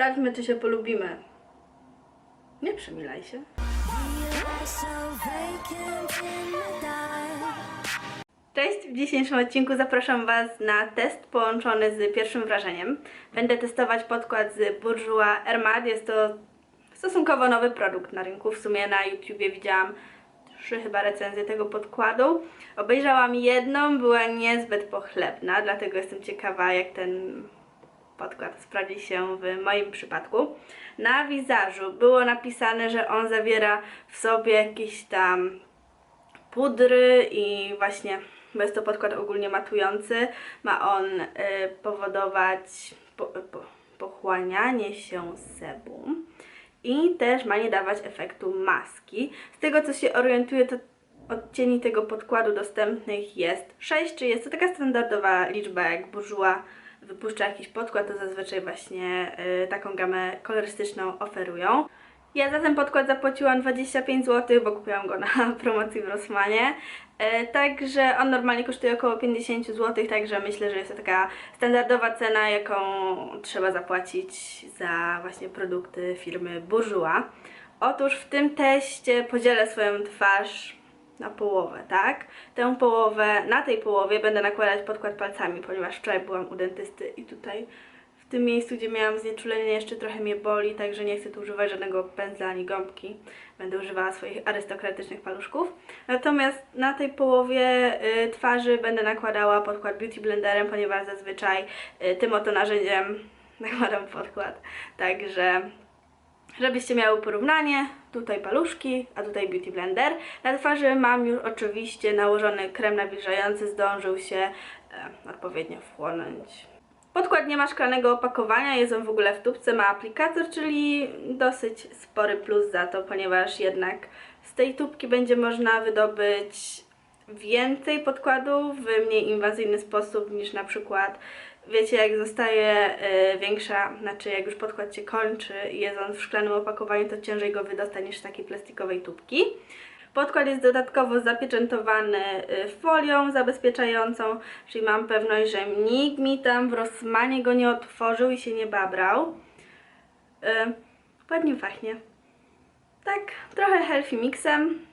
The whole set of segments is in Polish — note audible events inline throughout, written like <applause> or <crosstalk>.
Sprawdźmy, czy się polubimy. Nie przymilaj się. Cześć, w dzisiejszym odcinku zapraszam Was na test połączony z pierwszym wrażeniem. Będę testować podkład z Bourjois Hermad. Jest to stosunkowo nowy produkt na rynku. W sumie na YouTubie widziałam trzy chyba recenzje tego podkładu. Obejrzałam jedną, była niezbyt pochlebna, dlatego jestem ciekawa jak ten podkład sprawdzi się w moim przypadku. Na wizażu było napisane, że on zawiera w sobie jakieś tam pudry i właśnie, bo jest to podkład ogólnie matujący, ma on y, powodować po, po, pochłanianie się sebum i też ma nie dawać efektu maski. Z tego co się orientuję, to odcieni tego podkładu dostępnych jest 6, czy jest to taka standardowa liczba, jak Bourjois wypuszcza jakiś podkład, to zazwyczaj właśnie y, taką gamę kolorystyczną oferują. Ja za ten podkład zapłaciłam 25 zł, bo kupiłam go na <laughs> promocji w Rossmanie. E, Także on normalnie kosztuje około 50 zł, także myślę, że jest to taka standardowa cena, jaką trzeba zapłacić za właśnie produkty firmy Bourjois. Otóż w tym teście podzielę swoją twarz na połowę, tak? Tę połowę, na tej połowie będę nakładać podkład palcami, ponieważ wczoraj byłam u dentysty i tutaj w tym miejscu, gdzie miałam znieczulenie, jeszcze trochę mnie boli, także nie chcę tu używać żadnego pędzla ani gąbki. Będę używała swoich arystokratycznych paluszków. Natomiast na tej połowie y, twarzy będę nakładała podkład Beauty Blenderem, ponieważ zazwyczaj y, tym oto narzędziem <laughs> nakładam podkład. Także Żebyście miały porównanie, tutaj paluszki, a tutaj Beauty Blender. Na twarzy mam już oczywiście nałożony krem nawilżający, zdążył się e, odpowiednio wchłonąć. Podkład nie ma szklanego opakowania, jest on w ogóle w tubce, ma aplikator, czyli dosyć spory plus za to, ponieważ jednak z tej tubki będzie można wydobyć więcej podkładu w mniej inwazyjny sposób niż na przykład wiecie jak zostaje y, większa, znaczy jak już podkład się kończy i jest on w szklanym opakowaniu, to ciężej go wydostać niż z takiej plastikowej tubki. Podkład jest dodatkowo zapieczętowany y, folią zabezpieczającą, czyli mam pewność, że nikt mi tam w Rossmanie go nie otworzył i się nie babrał. Y, ładnie. Tak, trochę healthy mixem,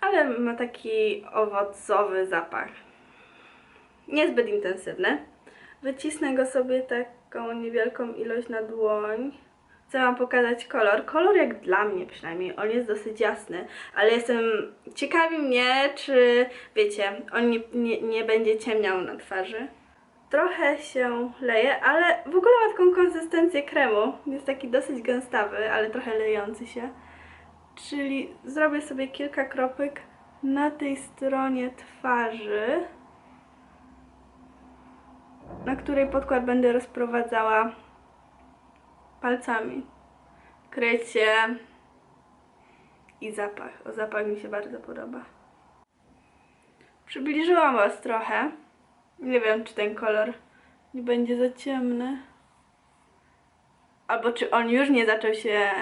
ale ma taki owocowy zapach. Niezbyt intensywny. Wycisnę go sobie taką niewielką ilość na dłoń. Chcę Wam pokazać kolor. Kolor jak dla mnie przynajmniej, on jest dosyć jasny, ale jestem, ciekawi mnie, czy wiecie, on nie, nie, nie będzie ciemniał na twarzy. Trochę się leje, ale w ogóle ma taką konsystencję kremu. Jest taki dosyć gęstawy, ale trochę lejący się. Czyli zrobię sobie kilka kropek na tej stronie twarzy, na której podkład będę rozprowadzała palcami. Krycie i zapach. O, zapach mi się bardzo podoba. Przybliżyłam Was trochę. Nie wiem, czy ten kolor nie będzie za ciemny. Albo czy on już nie zaczął się e,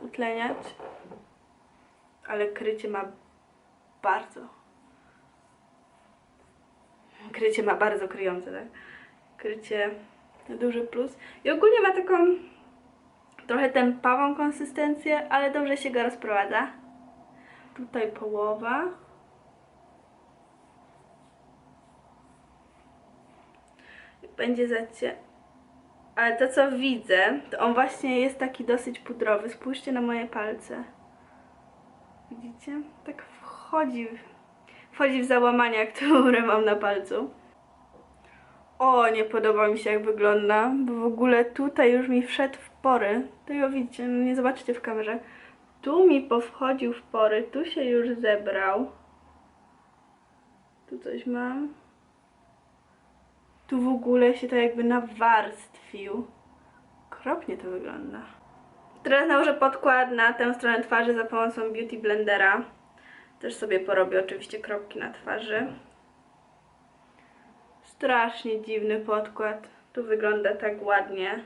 utleniać. Ale krycie ma bardzo. Krycie ma bardzo kryjące, tak? Krycie duży plus. I ogólnie ma taką trochę tępawą konsystencję, ale dobrze się go rozprowadza. Tutaj połowa. Będzie zacie... Ale to co widzę, to on właśnie jest taki dosyć pudrowy. Spójrzcie na moje palce. Widzicie? Tak wchodzi, wchodzi w załamania, <laughs> które mam na palcu. O, nie podoba mi się jak wygląda, bo w ogóle tutaj już mi wszedł w pory. To ją widzicie, no nie zobaczycie w kamerze. Tu mi powchodził w pory, tu się już zebrał. Tu coś mam. Tu w ogóle się to jakby nawarstwił. Okropnie to wygląda. Teraz nałożę podkład na tę stronę twarzy za pomocą Beauty Blendera. Też sobie porobię oczywiście kropki na twarzy. Strasznie dziwny podkład. Tu wygląda tak ładnie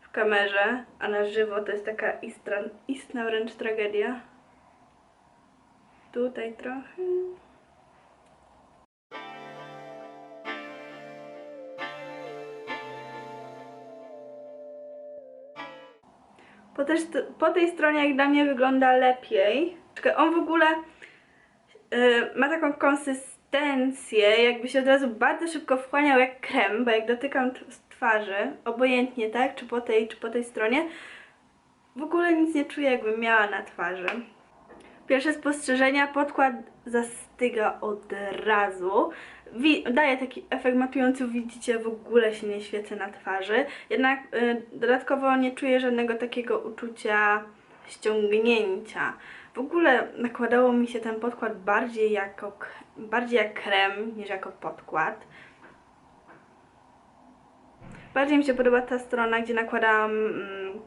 w kamerze, a na żywo to jest taka istna, istna wręcz tragedia. Tutaj trochę. Po, też, po tej stronie jak dla mnie wygląda lepiej. On w ogóle y, ma taką konsystencję, jakby się od razu bardzo szybko wchłaniał jak krem, bo jak dotykam twarzy, obojętnie tak, czy po tej, czy po tej stronie, w ogóle nic nie czuję jakbym miała na twarzy. Pierwsze spostrzeżenia, podkład zastyga od razu. Wi- daje taki efekt matujący, widzicie, w ogóle się nie świecę na twarzy. Jednak y, dodatkowo nie czuję żadnego takiego uczucia ściągnięcia. W ogóle nakładało mi się ten podkład bardziej jako, bardziej jak krem niż jako podkład. Bardziej mi się podoba ta strona, gdzie nakładałam mm,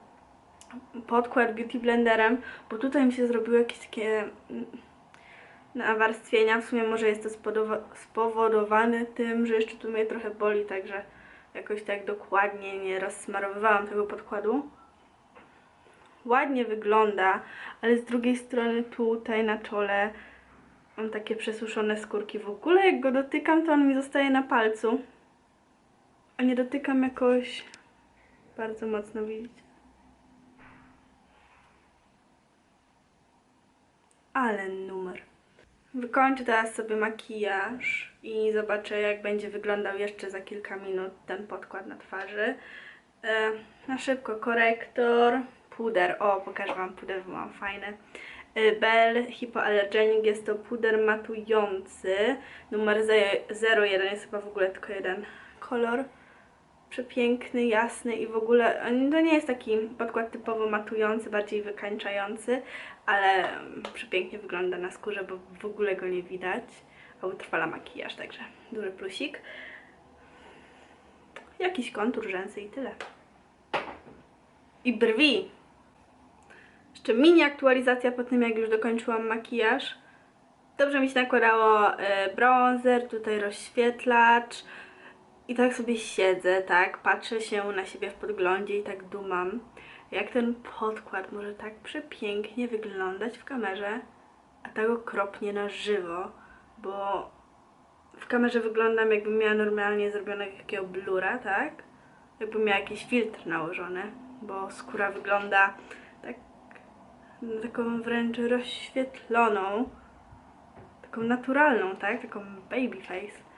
podkład Beauty Blenderem, bo tutaj mi się zrobiły jakieś takie mm, nawarstwienia. W sumie może jest to spowodowane tym, że jeszcze tu mnie trochę boli, także jakoś tak dokładnie nie rozsmarowywałam tego podkładu. Ładnie wygląda, ale z drugiej strony tutaj na czole mam takie przesuszone skórki. W ogóle jak go dotykam, to on mi zostaje na palcu. A nie dotykam jakoś bardzo mocno, widzicie? Ale numer. Wykończę teraz sobie makijaż i zobaczę jak będzie wyglądał jeszcze za kilka minut ten podkład na twarzy. E, na szybko korektor, puder. O, pokażę Wam puder, bo mam fajne. E, Bell Hypoallergenic jest to puder matujący. Numer ze- 01 jest chyba w ogóle tylko jeden kolor. Przepiękny, jasny i w ogóle to nie jest taki podkład typowo matujący, bardziej wykańczający, ale mm, przepięknie wygląda na skórze, bo w ogóle go nie widać. A utrwala makijaż, także duży plusik. Jakiś kontur rzęsy i tyle. I brwi. Jeszcze mini aktualizacja po tym, jak już dokończyłam makijaż. Dobrze mi się nakładało e, bronzer, tutaj rozświetlacz. I tak sobie siedzę, tak, patrzę się na siebie w podglądzie i tak dumam, jak ten podkład może tak przepięknie wyglądać w kamerze, a tak okropnie na żywo, bo w kamerze wyglądam jakbym miała normalnie zrobionego takiego blura, tak? Jakbym miała jakiś filtr nałożony, bo skóra wygląda taką wręcz rozświetloną, taką naturalną, tak? Taką baby face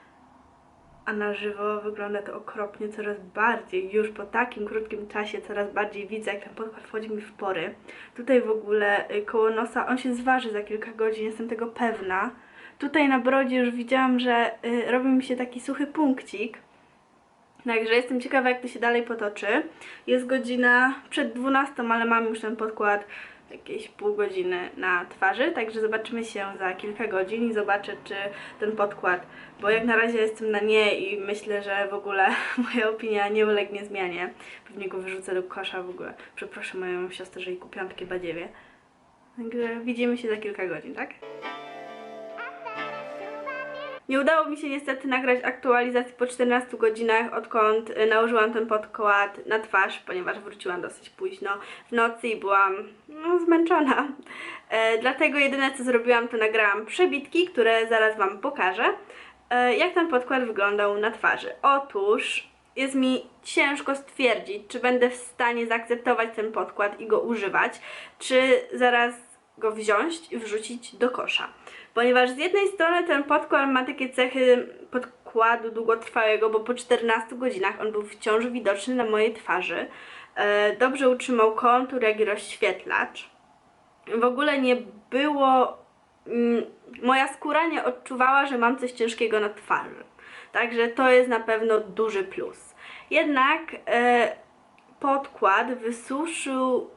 a na żywo wygląda to okropnie coraz bardziej. Już po takim krótkim czasie coraz bardziej widzę, jak ten podkład wchodzi mi w pory. Tutaj w ogóle y, koło nosa, on się zważy za kilka godzin, jestem tego pewna. Tutaj na brodzie już widziałam, że y, robi mi się taki suchy punkcik. Także jestem ciekawa, jak to się dalej potoczy. Jest godzina przed 12, ale mam już ten podkład jakieś pół godziny na twarzy, także zobaczymy się za kilka godzin i zobaczę, czy ten podkład, bo jak na razie jestem na nie i myślę, że w ogóle <laughs> moja opinia nie ulegnie zmianie. Pewnie go wyrzucę do kosza w ogóle. Przeproszę moją siostrę, że jej kupiłam takie badziewie. Także widzimy się za kilka godzin, tak? Nie udało mi się niestety nagrać aktualizacji po 14 godzinach, odkąd y, nałożyłam ten podkład na twarz, ponieważ wróciłam dosyć późno w nocy i byłam no, zmęczona. E, dlatego jedyne co zrobiłam, to nagrałam przebitki, które zaraz Wam pokażę, e, jak ten podkład wyglądał na twarzy. Otóż jest mi ciężko stwierdzić, czy będę w stanie zaakceptować ten podkład i go używać, czy zaraz go wziąć i wrzucić do kosza. Ponieważ z jednej strony ten podkład ma takie cechy podkładu długotrwałego, bo po 14 godzinach on był wciąż widoczny na mojej twarzy. E, dobrze utrzymał kontur, jak i rozświetlacz. W ogóle nie było. Mm, moja skóra nie odczuwała, że mam coś ciężkiego na twarzy. Także to jest na pewno duży plus. Jednak e, podkład wysuszył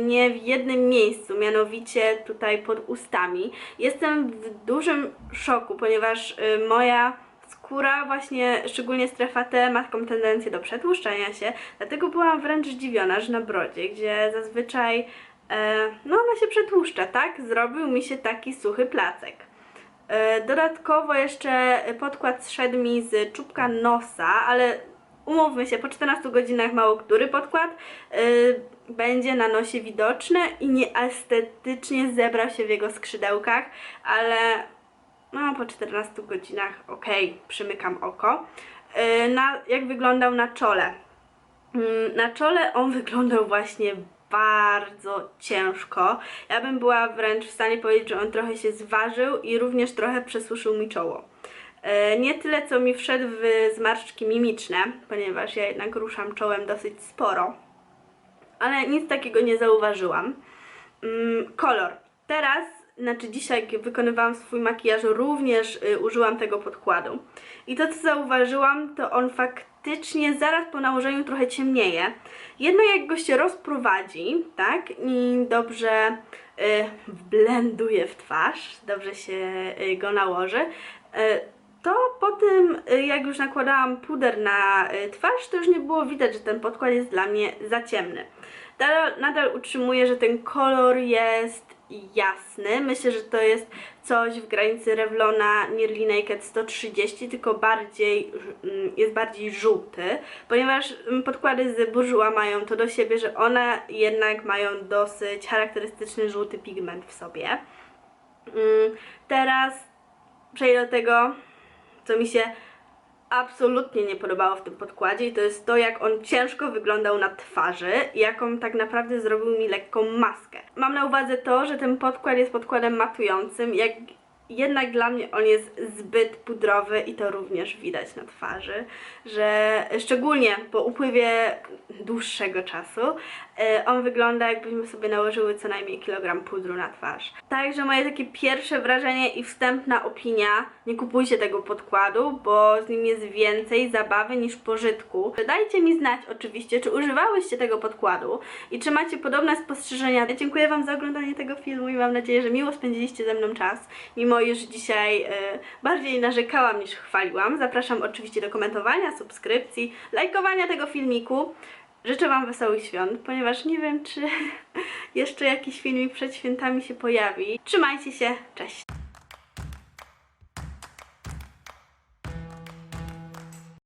mnie w jednym miejscu, mianowicie tutaj pod ustami. Jestem w dużym szoku, ponieważ y, moja skóra, właśnie szczególnie strefa T, ma taką tendencję do przetłuszczania się, dlatego byłam wręcz zdziwiona, że na brodzie, gdzie zazwyczaj e, no ona się przetłuszcza, tak? Zrobił mi się taki suchy placek. E, Dodatkowo jeszcze podkład zszedł mi z czubka nosa, ale umówmy się, po 14 godzinach mało który podkład y, będzie na nosie widoczny i nieestetycznie zebrał się w jego skrzydełkach, ale no po 14 godzinach okej, przymykam oko. Y, na, jak wyglądał na czole? Mm, Na czole on <laughs> wyglądał właśnie bardzo ciężko. Ja bym była wręcz w stanie powiedzieć, że on trochę się zważył i również trochę przesuszył mi czoło. E, Nie tyle, co mi wszedł w zmarszczki mimiczne, ponieważ ja jednak ruszam czołem dosyć sporo, ale nic takiego nie zauważyłam. Mm, kolor. Teraz, znaczy dzisiaj, jak wykonywałam swój makijaż, również y, użyłam tego podkładu. I to, co zauważyłam, to on faktycznie zaraz po nałożeniu trochę ciemnieje. Jedno jak go się rozprowadzi, tak, i dobrze y, wblenduje w twarz, dobrze się y, go nałoży, y, to po tym, y, jak już nakładałam puder na y, twarz, to już nie było widać, że ten podkład jest dla mnie za ciemny. Nadal, nadal utrzymuję, że ten kolor jest jasny. Myślę, że to jest coś w granicy Revlona Nearly Naked 130, tylko bardziej, mm, jest bardziej żółty, ponieważ mm, podkłady z Bourjois mają to do siebie, że one jednak mają dosyć charakterystyczny żółty pigment w sobie. Mm, Teraz przejdę do tego, co mi się absolutnie nie podobało w tym podkładzie i to jest to, jak on ciężko wyglądał na twarzy jaką tak naprawdę zrobił mi lekką maskę. Mam na uwadze to, że ten podkład jest podkładem matującym, jak jednak dla mnie on jest zbyt pudrowy i to również widać na twarzy, że szczególnie po upływie dłuższego czasu on wygląda jakbyśmy sobie nałożyły co najmniej kilogram pudru na twarz. Także moje takie pierwsze wrażenie i wstępna opinia, nie kupujcie tego podkładu, bo z nim jest więcej zabawy niż pożytku. Dajcie mi znać oczywiście, czy używałyście tego podkładu i czy macie podobne spostrzeżenia. Dziękuję Wam za oglądanie tego filmu i mam nadzieję, że miło spędziliście ze mną czas, mimo iż dzisiaj e, bardziej narzekałam niż chwaliłam. Zapraszam oczywiście do komentowania, subskrypcji, lajkowania tego filmiku. Życzę Wam wesołych świąt, ponieważ nie wiem, czy <laughs> jeszcze jakiś filmik przed świętami się pojawi. Trzymajcie się, cześć!